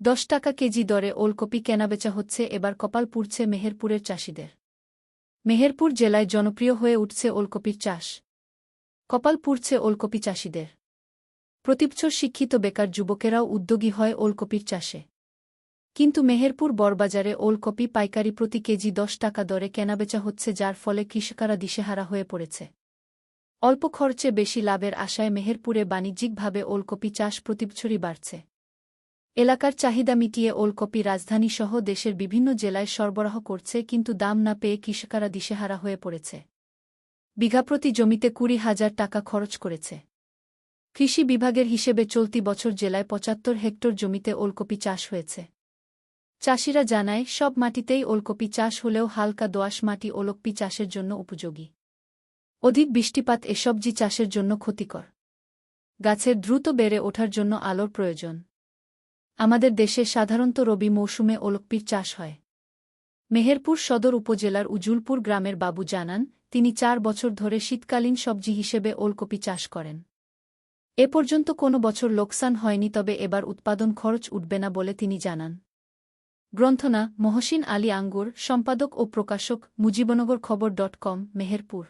দশ টাকা কেজি দরে ওলকপি কেনাবেচা হচ্ছে এবার কপাল পুড়ছে মেহেরপুরের চাষিদের। মেহেরপুর জেলায় জনপ্রিয় হয়ে উঠছে ওলকপির চাষ। কপাল পুড়ছে ওলকপি চাষিদের। প্রতিবছর শিক্ষিত বেকার যুবকেরাও উদ্যোগী হয় ওলকপির চাষে। কিন্তু মেহেরপুর বড়বাজারে ওলকপি পাইকারি প্রতি কেজি দশ টাকা দরে কেনাবেচা হচ্ছে যার ফলে কৃষকেরা দিশেহারা হয়ে পড়েছে। অল্প খরচে বেশি লাভের আশায় মেহেরপুরে বাণিজ্যিকভাবে ওলকপি চাষ প্রতিবছরই বাড়ছে। এলাকার চাহিদা মিটিয়ে ওলকপি রাজধানীসহ দেশের বিভিন্ন জেলায় সরবরাহ করছে কিন্তু দাম না পেয়ে কৃষকেরা দিশেহারা হয়ে পড়েছে। বিঘাপ্রতি জমিতে কুড়ি হাজার টাকা খরচ করেছে। কৃষি বিভাগের হিসেবে চলতি বছর জেলায় পঁচাত্তর হেক্টর জমিতে ওলকপি চাষ হয়েছে। চাষিরা জানায়, সব মাটিতেই ওলকপি চাষ হলেও হালকা দোআঁশ মাটি ওলকপি চাষের জন্য উপযোগী। অধিক বৃষ্টিপাত এ সবজি চাষের জন্য ক্ষতিকর। গাছের দ্রুত বেড়ে ওঠার জন্য আলোর প্রয়োজন। আমাদের দেশে সাধারণত রবি মৌসুমে ওলকপির চাষ হয়। মেহেরপুর সদর উপজেলার উজুলপুর গ্রামের বাবু জানান, তিনি চার বছর ধরে শীতকালীন সবজি হিসেবে ওলকপি চাষ করেন। এ পর্যন্ত কোনো বছর লোকসান হয়নি, তবে এবার উৎপাদন খরচ উঠবে না বলে তিনি জানান। গ্রন্থনা, মহসিন আলী আঙ্গুর, সম্পাদক ও প্রকাশক, মুজিবনগর খবর ডট কম, মেহেরপুর।